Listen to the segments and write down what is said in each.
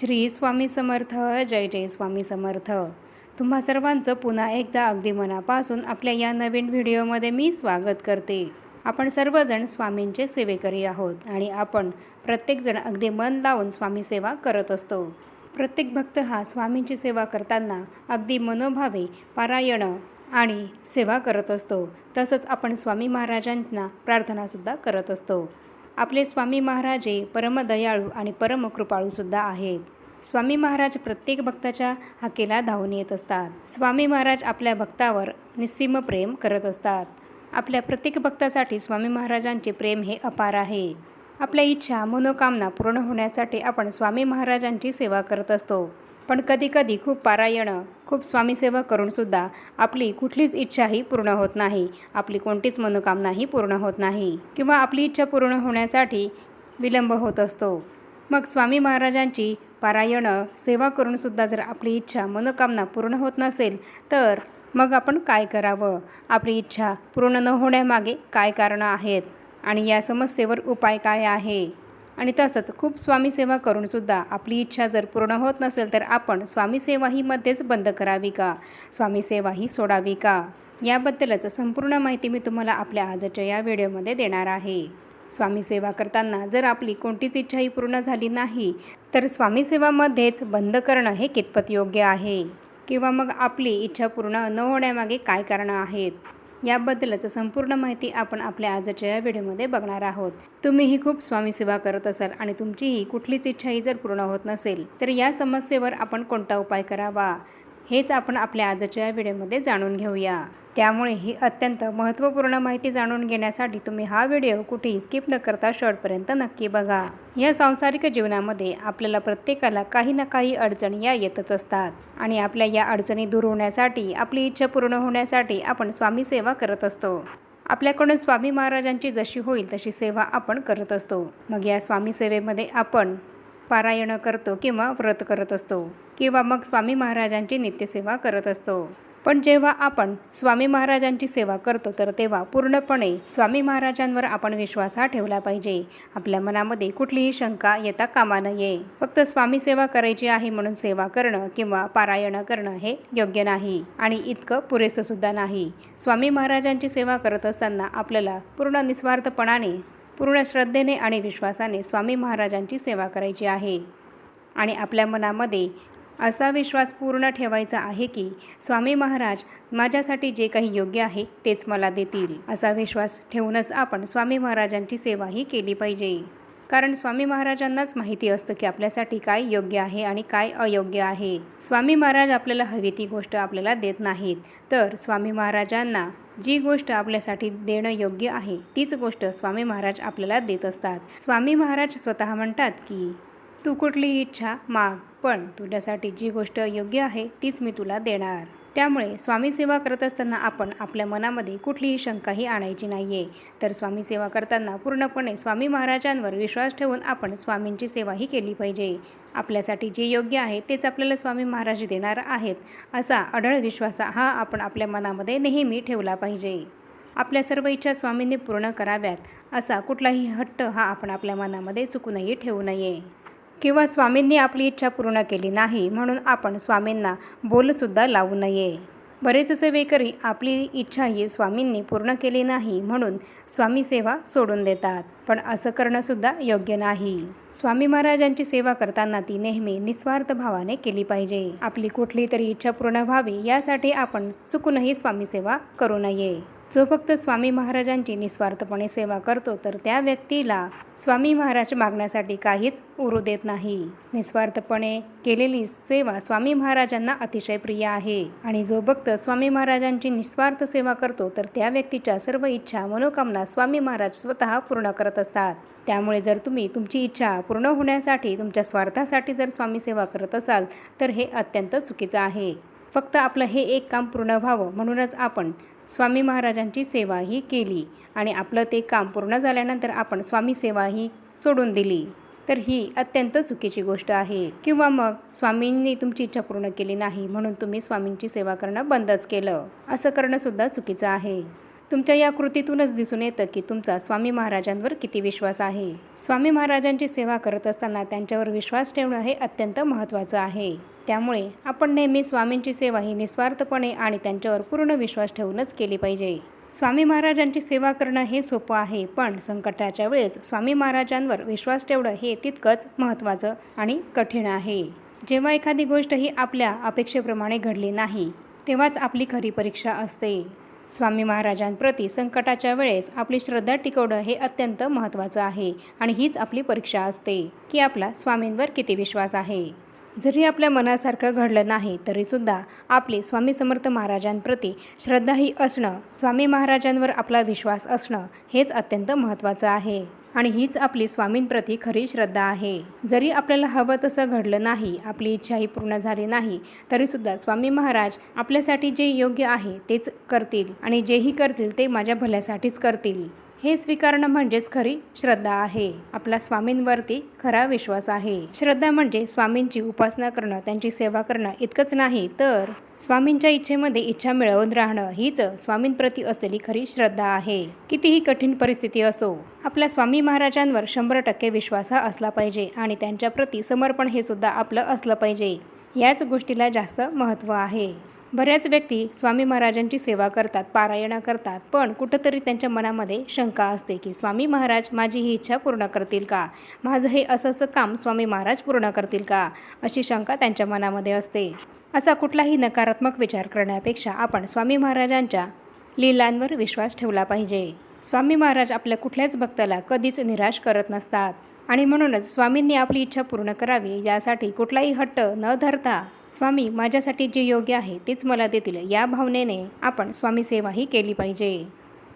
श्री स्वामी समर्थ जय जय स्वामी समर्थ. तुम्हा सर्वांचं पुन्हा एकदा अगदी मनापासून आपल्या या नवीन व्हिडिओमध्ये मी स्वागत करते. आपण सर्वजण स्वामींचे सेवेकरी आहोत आणि आपण प्रत्येकजण अगदी मन लावून स्वामी सेवा करत असतो. प्रत्येक भक्त हा स्वामींची सेवा करताना अगदी मनोभावे पारायणं आणि सेवा करत असतो. तसंच आपण स्वामी महाराजांना प्रार्थनासुद्धा करत असतो. आपले स्वामी महाराज हे परमदयाळू आणि परमकृपाळूसुद्धा आहेत. स्वामी महाराज प्रत्येक भक्ताच्या हाकेला धावून येत असतात. स्वामी महाराज आपल्या भक्तावर निस्सीम प्रेम करत असतात. आपल्या प्रत्येक भक्तासाठी स्वामी महाराजांचे प्रेम हे अपार आहे. आपल्या इच्छा मनोकामना पूर्ण होण्यासाठी आपण स्वामी महाराजांची सेवा करत असतो. पण कधीकधी खूप पारायणं खूप स्वामीसेवा करूनसुद्धा आपली कुठलीच इच्छाही पूर्ण होत नाही. आपली कोणतीच मनोकामनाही पूर्ण होत नाही किंवा आपली इच्छा पूर्ण होण्यासाठी विलंब होत असतो. मग स्वामी महाराजांची पारायणं सेवा करूनसुद्धा जर आपली इच्छा मनोकामना पूर्ण होत नसेल तर मग आपण काय करावं? आपली इच्छा पूर्ण न होण्यामागे काय कारणं आहेत? आणि या समस्येवर उपाय काय आहे? आणि तसंच खूप स्वामीसेवा करूनसुद्धा आपली इच्छा जर पूर्ण होत नसेल तर आपण स्वामीसेवा ही मध्येच बंद करावी का? स्वामीसेवा ही सोडावी का? याबद्दलच संपूर्ण माहिती मी तुम्हाला आपल्या आजच्या या व्हिडिओमध्ये देणार आहे. स्वामीसेवा करताना जर आपली कोणतीच इच्छाही पूर्ण झाली नाही तर स्वामीसेवामध्येच बंद करणं हे कितपत योग्य आहे? किंवा मग आपली इच्छा पूर्ण न होण्यामागे काय कारणं आहेत? याबद्दलच संपूर्ण माहिती आपण आपल्या आजच्या या व्हिडिओमध्ये बघणार आहोत. तुम्हीही खूप स्वामी सेवा करत असाल आणि तुमचीही कुठलीच इच्छाही जर पूर्ण होत नसेल तर या समस्येवर आपण कोणता उपाय करावा? हेच आपण आपल्या आजच्या व्हिडिओमध्ये जाणून घेऊया. त्यामुळे ही अत्यंत महत्त्वपूर्ण माहिती जाणून घेण्यासाठी तुम्ही हा व्हिडिओ कुठेही स्किप न करता शेवटपर्यंत नक्की बघा. या सांसारिक जीवनामध्ये आपल्याला प्रत्येकाला काही ना काही अडचणी या येतच असतात. आणि आपल्या या अडचणी दूर होण्यासाठी आपली इच्छा पूर्ण होण्यासाठी आपण स्वामी सेवा करत असतो. आपल्याकडून स्वामी महाराजांची जशी होईल तशी सेवा आपण करत असतो. मग या स्वामी सेवेमध्ये आपण पारायणं करतो किंवा व्रत करत असतो किंवा मग स्वामी महाराजांची नित्यसेवा करत असतो. पण जेव्हा आपण स्वामी महाराजांची सेवा करतो तर तेव्हा पूर्णपणे स्वामी महाराजांवर आपण विश्वास हा ठेवला पाहिजे. आपल्या मनामध्ये कुठलीही शंका येता कामा नये. फक्त स्वामी सेवा करायची आहे म्हणून सेवा करणं किंवा पारायणं करणं हे योग्य नाही. आणि इतकं पुरेसं सुद्धा नाही. स्वामी महाराजांची सेवा करत असताना आपल्याला पूर्ण निस्वार्थपणाने पूर्ण श्रद्धेने आणि विश्वासाने स्वामी महाराजांची सेवा करायची आहे. आणि आपल्या मनामध्ये असा विश्वास पूर्ण ठेवायचा आहे की स्वामी महाराज माझ्यासाठी जे काही योग्य आहे तेच मला देतील. असा विश्वास ठेवूनच आपण स्वामी महाराजांची सेवाही केली पाहिजे. कारण स्वामी महाराजांनाच माहिती असतं की आपल्यासाठी काय योग्य आहे आणि काय अयोग्य आहे. स्वामी महाराज आपल्याला हवी ती गोष्ट आपल्याला देत नाहीत. तर स्वामी महाराजांना जी गोष्ट आपल्यासाठी देणं योग्य आहे तीच गोष्ट स्वामी महाराज आपल्याला देत असतात. स्वामी महाराज स्वतः म्हणतात की तू कुठलीही इच्छा माग पण तुझ्यासाठी जी गोष्ट योग्य आहे तीच मी तुला देणार. त्यामुळे स्वामी सेवा करत असताना आपण आपल्या मनामध्ये कुठलीही शंकाही आणायची नाही आहे तर स्वामी सेवा करताना पूर्णपणे स्वामी महाराजांवर विश्वास ठेवून आपण स्वामींची सेवाही केली पाहिजे. आपल्यासाठी जे योग्य आहे तेच आपल्याला स्वामी महाराज देणार आहेत असा अढळ विश्वास हा आपण आपल्या मनामध्ये नेहमी ठेवला पाहिजे. आपल्या सर्व इच्छा स्वामींनी पूर्ण कराव्यात असा कुठलाही हट्ट हा आपण आपल्या मनामध्ये चुकूनही ठेवू नये. किंवा स्वामींनी आपली इच्छा पूर्ण केली नाही म्हणून आपण स्वामींना बोलसुद्धा लावू नये. बरेच असे वेकरी आपली इच्छा ही स्वामींनी पूर्ण केली नाही म्हणून स्वामी सेवा सोडून देतात पण असं करणंसुद्धा योग्य नाही. स्वामी महाराजांची सेवा करताना ती नेहमी निस्वार्थ भावाने केली पाहिजे. आपली कुठली तरी इच्छा पूर्ण व्हावी यासाठी आपण चुकूनही स्वामी सेवा करू नये. जो फक्त स्वामी महाराजांची निस्वार्थपणे सेवा करतो तर त्या व्यक्तीला स्वामी महाराज मागण्यासाठी काहीच उरू देत नाही. निस्वार्थपणे केलेली सेवा स्वामी महाराजांना अतिशय प्रिय आहे. आणि जो भक्त स्वामी महाराजांची निस्वार्थ सेवा करतो तर त्या व्यक्तीच्या सर्व इच्छा मनोकामना स्वामी महाराज स्वतः पूर्ण करत असतात. त्यामुळे जर तुम्ही तुमची इच्छा पूर्ण होण्यासाठी तुमच्या स्वार्थासाठी जर स्वामी सेवा करत असाल तर हे अत्यंत चुकीचं आहे. फक्त आपलं हे एक काम पूर्ण व्हावं म्हणूनच आपण स्वामी महाराजांची सेवाही केली आणि आपलं ते काम पूर्ण झाल्यानंतर आपण स्वामी सेवाही सोडून दिली. तर ही अत्यंत चुकीची गोष्ट आहे. किंवा मग स्वामींनी तुमची इच्छा पूर्ण केली नाही म्हणून तुम्ही स्वामींची सेवा करणं बंदच केलं. असं करणंसुद्धा चुकीचं आहे. तुमच्या या कृतीतूनच दिसून येतं की तुमचा स्वामी महाराजांवर किती विश्वास आहे. स्वामी महाराजांची सेवा करत असताना त्यांच्यावर विश्वास ठेवणं हे अत्यंत महत्त्वाचं आहे. त्यामुळे आपण नेहमी स्वामींची सेवा ही निस्वार्थपणे आणि त्यांच्यावर पूर्ण विश्वास ठेवूनच केली पाहिजे. स्वामी महाराजांची सेवा करणं हे सोपं आहे पण संकटाच्या वेळेस स्वामी महाराजांवर विश्वास ठेवणं हे तितकंच महत्त्वाचं आणि कठीण आहे. जेव्हा एखादी गोष्ट ही आपल्या अपेक्षेप्रमाणे घडली नाही तेव्हाच आपली खरी परीक्षा असते. स्वामी महाराजांप्रती संकटाच्या वेळेस आपली श्रद्धा टिकवणं हे अत्यंत महत्त्वाचं आहे आणि हीच आपली परीक्षा असते की आपला स्वामींवर किती विश्वास आहे. जरी आपल्या मनासारखं घडलं नाही तरीसुद्धा आपली स्वामी समर्थ महाराजांप्रती श्रद्धा ही असणं स्वामी महाराजांवर आपला विश्वास असणं हेच अत्यंत महत्त्वाचं आहे. आणि हीच आपली स्वामींप्रती खरी श्रद्धा आहे. जरी आपल्याला हवं तसं घडलं नाही आपली इच्छाही पूर्ण झाली नाही तरीसुद्धा स्वामी महाराज आपल्यासाठी जे योग्य आहे तेच करतील आणि जेही करतील ते माझ्या भल्यासाठीच करतील. हे स्वीकारणं म्हणजेच खरी श्रद्धा आहे. आपला स्वामींवरती खरा विश्वास आहे. श्रद्धा म्हणजे स्वामींची उपासना करणं त्यांची सेवा करणं इतकंच नाही तर स्वामींच्या इच्छेमध्ये इच्छा मिळवून राहणं हीच स्वामींप्रती असलेली खरी श्रद्धा आहे. कितीही कठीण परिस्थिती असो आपल्या स्वामी महाराजांवर शंभर टक्के विश्वास हा असला पाहिजे आणि त्यांच्याप्रती समर्पण हे सुद्धा आपलं असलं पाहिजे. याच गोष्टीला जास्त महत्त्व आहे. बऱ्याच व्यक्ती स्वामी महाराजांची सेवा करतात पारायणं करतात पण कुठंतरी त्यांच्या मनामध्ये शंका असते की स्वामी महाराज माझी ही इच्छा पूर्ण करतील का? माझं हे असं असं काम स्वामी महाराज पूर्ण करतील का? अशी शंका त्यांच्या मनामध्ये असते. असा कुठलाही नकारात्मक विचार करण्यापेक्षा आपण स्वामी महाराजांच्या लीलांवर विश्वास ठेवला पाहिजे. स्वामी महाराज आपल्या कुठल्याच भक्ताला कधीच निराश करत नसतात. आणि म्हणूनच स्वामींनी आपली इच्छा पूर्ण करावी यासाठी कुठलाही हट्ट न धरता स्वामी माझ्यासाठी जे योग्य आहे तेच मला देतील. या भावनेने आपण स्वामी सेवाही केली पाहिजे.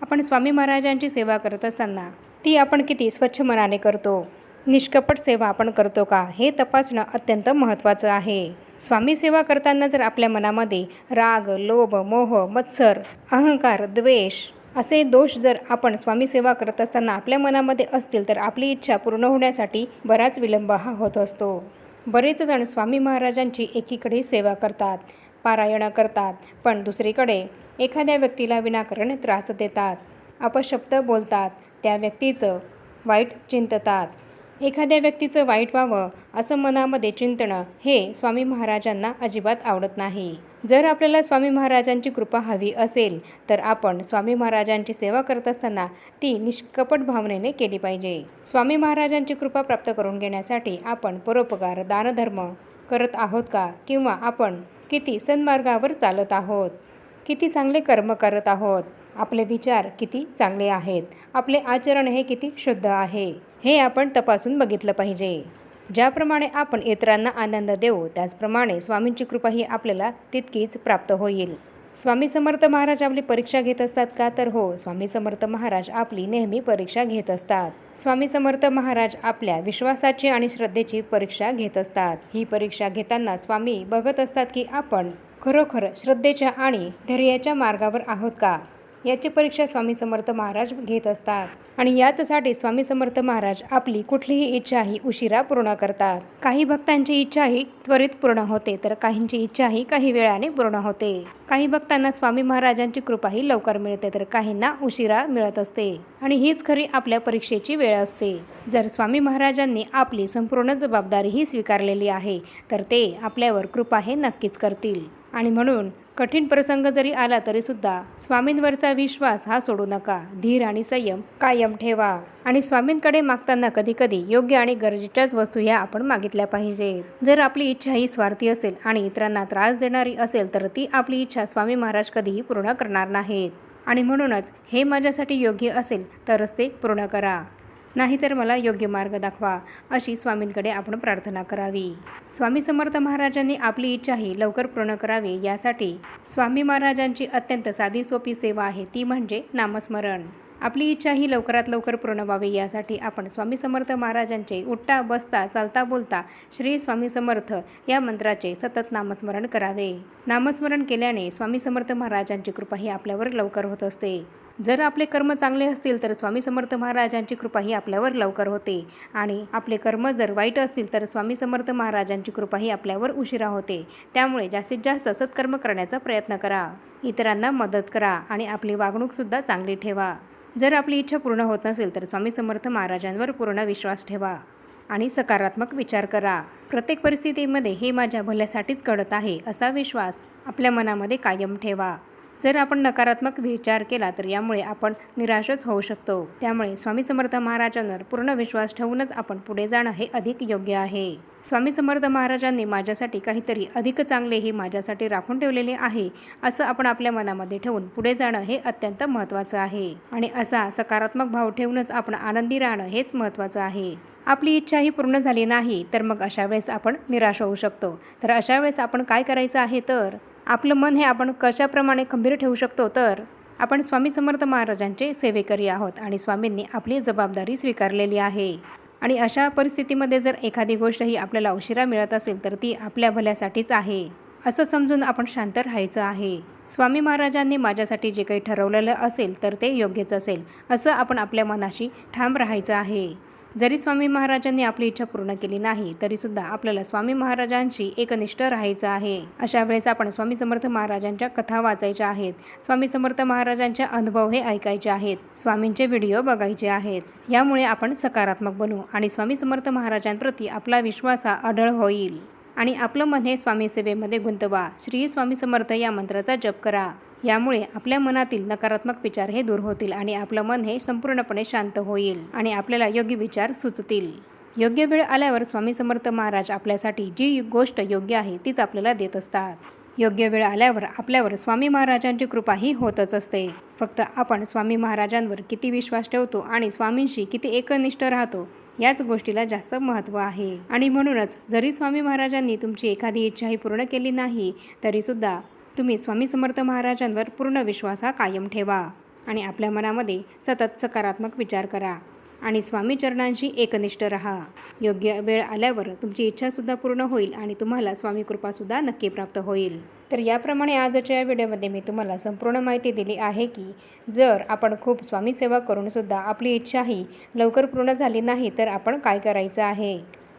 आपण स्वामी महाराजांची सेवा करत असताना ती आपण किती स्वच्छ मनाने करतो? निष्कपट सेवा आपण करतो का? हे तपासणं अत्यंत महत्त्वाचं आहे. स्वामी सेवा करताना जर आपल्या मनामध्ये राग लोभ मोह मत्सर अहंकार द्वेष असे दोष जर आपण स्वामीसेवा करत असताना आपल्या मनामध्ये असतील तर आपली इच्छा पूर्ण होण्यासाठी बराच विलंब हा होत असतो. बरेच जण स्वामी महाराजांची एकीकडे सेवा करतात पारायणं करतात पण दुसरीकडे एखाद्या व्यक्तीला विनाकारण त्रास देतात अपशब्द बोलतात त्या व्यक्तीचं वाईट चिंततात. एखाद्या व्यक्तीचं वाईट व्हावं असं मनामध्ये चिंतणं हे स्वामी महाराजांना अजिबात आवडत नाही. जर आपल्याला स्वामी महाराजांची कृपा हवी असेल तर आपण स्वामी महाराजांची सेवा करत असताना ती निष्कपट भावनेने केली पाहिजे. स्वामी महाराजांची कृपा प्राप्त करून घेण्यासाठी आपण परोपकार दानधर्म करत आहोत का? किंवा आपण किती सन्मार्गावर चालत आहोत? किती चांगले कर्म करत आहोत? आपले विचार किती चांगले आहेत? आपले आचरण हे किती शुद्ध आहे? हे आपण तपासून बघितलं पाहिजे. ज्याप्रमाणे आपण इतरांना आनंद देऊ त्याचप्रमाणे स्वामींची कृपा ही आपल्याला तितकीच प्राप्त होईल. स्वामी समर्थ महाराज आपली परीक्षा घेत असतात का? तर हो स्वामी समर्थ महाराज आपली नेहमी परीक्षा घेत असतात. स्वामी समर्थ महाराज आपल्या विश्वासाची आणि श्रद्धेची परीक्षा घेत असतात. ही परीक्षा घेताना स्वामी बघत असतात की आपण खरोखर श्रद्धेच्या आणि धैर्याच्या मार्गावर आहोत का? याची परीक्षा स्वामी समर्थ महाराज घेत असतात. आणि याचसाठी स्वामी समर्थ महाराज आपली कुठलीही इच्छाही उशिरा पूर्ण करतात. काही भक्तांची इच्छाही त्वरित पूर्ण होते तर काहींची इच्छाही काही वेळाने पूर्ण होते. काही भक्तांना स्वामी महाराजांची कृपाही लवकर मिळते तर काहींना उशिरा मिळत असते. आणि हीच खरी आपल्या परीक्षेची वेळ असते. जर स्वामी महाराजांनी आपली संपूर्ण जबाबदारीही स्वीकारलेली आहे तर ते आपल्यावर कृपा हे नक्कीच करतील. आणि म्हणून कठीण प्रसंग जरी आला तरीसुद्धा स्वामींवरचा विश्वास हा सोडू नका. धीर आणि संयम कायम ठेवा. आणि स्वामींकडे मागताना कधीकधी योग्य आणि गरजेच्याच वस्तू ह्या आपण मागितल्या पाहिजेत. जर आपली इच्छा ही स्वार्थी असेल आणि इतरांना त्रास देणारी असेल तर ती आपली इच्छा स्वामी महाराज कधीही पूर्ण करणार नाहीत. आणि म्हणूनच हे माझ्यासाठी योग्य असेल तरच ते पूर्ण करा. नाहीतर मला योग्य मार्ग दाखवा अशी स्वामींकडे आपण प्रार्थना करावी. स्वामी समर्थ महाराजांनी आपली इच्छाही लवकर पूर्ण करावी यासाठी स्वामी महाराजांची अत्यंत साधी सोपी सेवा आहे ती म्हणजे नामस्मरण. आपली इच्छा ही लवकरात लवकर पूर्ण व्हावी यासाठी आपण स्वामी समर्थ महाराजांचे उठता बसता चालता बोलता श्री स्वामी समर्थ या मंत्राचे सतत नामस्मरण करावे. नामस्मरण केल्याने स्वामी समर्थ महाराजांची कृपा ही आपल्यावर लवकर होत असते. जर आपले कर्म चांगले असतील तर स्वामी समर्थ महाराजांची कृपा ही आपल्यावर लवकर होते. आणि आपले कर्म जर वाईट असतील तर स्वामी समर्थ महाराजांची कृपा ही आपल्यावर उशिरा होते. त्यामुळे जास्तीत जास्त सत्कर्म करण्याचा प्रयत्न करा. इतरांना मदत करा आणि आपली वागणूकसुद्धा चांगली ठेवा. जर आपली इच्छा पूर्ण होत नसेल तर स्वामी समर्थ महाराजांवर पूर्ण विश्वास ठेवा आणि सकारात्मक विचार करा. प्रत्येक परिस्थितीमध्ये हे माझ्या भल्यासाठीच घडत आहे असा विश्वास आपल्या मनामध्ये कायम ठेवा. जर आपण नकारात्मक विचार केला तर यामुळे आपण निराशच होऊ शकतो. त्यामुळे स्वामी समर्थ महाराजांवर पूर्ण विश्वास ठेवूनच आपण पुढे जाणं हे अधिक योग्य आहे. स्वामी समर्थ महाराजांनी माझ्यासाठी काहीतरी अधिक चांगले हे माझ्यासाठी राखून ठेवलेले आहे असं आपण आपल्या मनामध्ये ठेवून पुढे जाणं हे अत्यंत महत्त्वाचं आहे. आणि असा सकारात्मक भाव ठेवूनच आपण आनंदी राहणं हेच महत्त्वाचं आहे. आपली इच्छा ही पूर्ण झाली नाही तर मग अशा वेळेस आपण निराश होऊ शकतो. तर अशा वेळेस आपण काय करायचं आहे तर? आपलं मन हे आपण कशाप्रमाणे खंबीर ठेवू शकतो तर आपण स्वामी समर्थ महाराजांचे सेवेकरी आहोत आणि स्वामींनी आपली जबाबदारी स्वीकारलेली आहे. आणि अशा परिस्थितीमध्ये जर एखादी गोष्ट ही आपल्याला उशिरा मिळत असेल तर ती आपल्या भल्यासाठीच आहे. असं समजून आपण शांत राहायचं आहे. स्वामी महाराजांनी माझ्यासाठी जे काही ठरवलेलं असेल तर ते योग्यच असेल असं आपण आपल्या मनाशी ठाम राहायचं आहे. जरी स्वामी महाराजांनी आपली इच्छा पूर्ण केली नाही तरीसुद्धा आपल्याला स्वामी महाराजांशी एकनिष्ठ राहायचं आहे. अशा वेळेस आपण स्वामी समर्थ महाराजांच्या कथा वाचायच्या आहेत. स्वामी समर्थ महाराजांचे अनुभव हे ऐकायचे आहेत. स्वामींचे व्हिडिओ बघायचे आहेत. यामुळे आपण सकारात्मक बनू आणि स्वामी समर्थ महाराजांप्रती आपला विश्वास हा अढळ होईल. आणि आपलं मन हे स्वामी सेवेमध्ये गुंतवा. श्री स्वामी समर्थ या मंत्राचा जप करा. यामुळे आपल्या मनातील नकारात्मक विचार हे दूर होतील आणि आपलं मन हे संपूर्णपणे शांत होईल आणि आपल्याला योग्य विचार सुचतील. योग्य वेळ आल्यावर स्वामी समर्थ महाराज आपल्यासाठी जी गोष्ट योग्य आहे तीच आपल्याला देत असतात. योग्य वेळ आल्यावर आपल्यावर स्वामी महाराजांची कृपा ही होतच असते. फक्त आपण स्वामी महाराजांवर किती विश्वास ठेवतो आणि स्वामींशी किती एकनिष्ठ राहतो याच गोष्टीला जास्त महत्त्व आहे. आणि म्हणूनच जरी स्वामी महाराजांनी तुमची एखादी इच्छाही पूर्ण केली नाही तरीसुद्धा तुम्ही स्वामी समर्थ महाराजांवर पूर्ण विश्वास हा कायम ठेवा आणि आपल्या मनामध्ये सतत सकारात्मक विचार करा आणि स्वामी चरणांशी एकनिष्ठ राहा. योग्य वेळ आल्यावर तुमची इच्छासुद्धा पूर्ण होईल आणि तुम्हाला स्वामी कृपासुद्धा नक्की प्राप्त होईल. तर याप्रमाणे आजच्या या व्हिडिओमध्ये मी तुम्हाला संपूर्ण माहिती दिली आहे की जर आपण खूप स्वामी सेवा करूनसुद्धा आपली इच्छा ही लवकर पूर्ण झाली नाही तर आपण काय करायचं आहे?